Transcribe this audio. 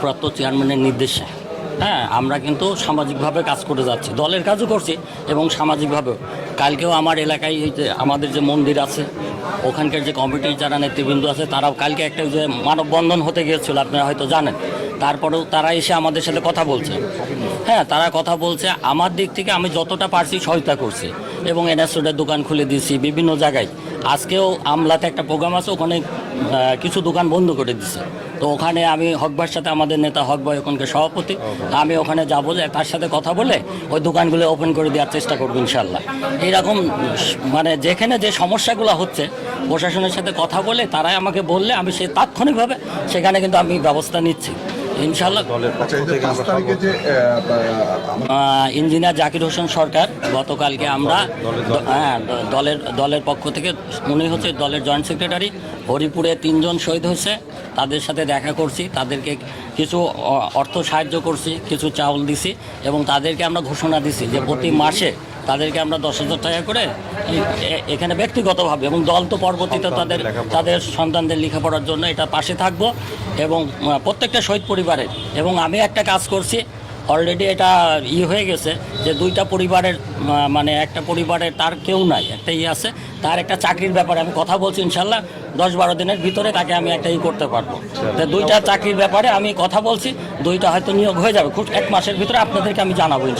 প্রাপ্ত চেয়ারম্যানের নির্দেশে। হ্যাঁ আমরা কিন্তু সামাজিকভাবে কাজ করে যাচ্ছি। দলের কাজও করছি এবং সামাজিকভাবেও। কালকেও আমার এলাকায় এই যে আমাদের যে মন্দির আছে, ওখানকার যে কমিটির যারা নেতৃবৃন্দ আছে, তারাও কালকে একটা যে মানববন্ধন হতে গিয়েছিল, আপনারা হয়তো জানেন। তারপরেও তারা এসে আমাদের সাথে কথা বলছে। হ্যাঁ তারা কথা বলছে, আমার দিক থেকে আমি যতটা পারছি সহায়তা করছি। এবং এনএস রোডের দোকান খুলে দিয়েছি বিভিন্ন জায়গায়। আজকেও আমলাতে একটা প্রোগ্রাম আছে ওখানে কিছু দোকান বন্ধ করে দিছে। তো ওখানে আমি হকবার সাথে আমাদের নেতা হক ভাই ওখানকার সভাপতি আমি ওখানে যাব যে তার সাথে কথা বলে ওই দোকানগুলো ওপেন করে দেওয়ার চেষ্টা করব ইনশাল্লাহ এইরকম মানে যেখানে যে সমস্যাগুলো হচ্ছে প্রশাসনের সাথে কথা বলে তারাই আমাকে বললে আমি সে তাৎক্ষণিকভাবে সেখানে কিন্তু আমি ব্যবস্থা নিচ্ছি। ইনশাল্লাহ আচ্ছা ইঞ্জিনিয়ার জাকির হোসেন সরকার গতকালকে আমরা হ্যাঁ দলের দলের পক্ষ থেকে উনি হচ্ছে দলের জয়েন্ট সেক্রেটারি হরিপুরে তিনজন শহীদ হয়েছে তাদের সাথে দেখা করছি তাদেরকে কিছু অর্থ সাহায্য করছি কিছু চাউল দিছি এবং তাদেরকে আমরা ঘোষণা দিছি যে প্রতি মাসে তাদেরকে আমরা দশ হাজার টাকা করে এখানে ব্যক্তিগতভাবে এবং দল তো পরবর্তীতে তাদের তাদের সন্তানদের লেখাপড়ার জন্য এটা পাশে থাকব এবং প্রত্যেকটা শহীদ পরিবারের এবং আমি একটা কাজ করছি অলরেডি এটা ই হয়ে গেছে যে দুইটা পরিবারের মানে একটা পরিবারের তার কেউ নাই একটা ই আছে তার একটা চাকরির ব্যাপারে আমি কথা বলছি ইনশাল্লাহ দশ বারো দিনের ভিতরে তাকে আমি একটা ই করতে পারব। তো দুইটা চাকরির ব্যাপারে আমি কথা বলছি দুইটা হয়তো নিয়োগ হয়ে যাবে খুব এক মাসের ভিতরে আপনাদেরকে আমি জানাব ইনশাল্লাহ।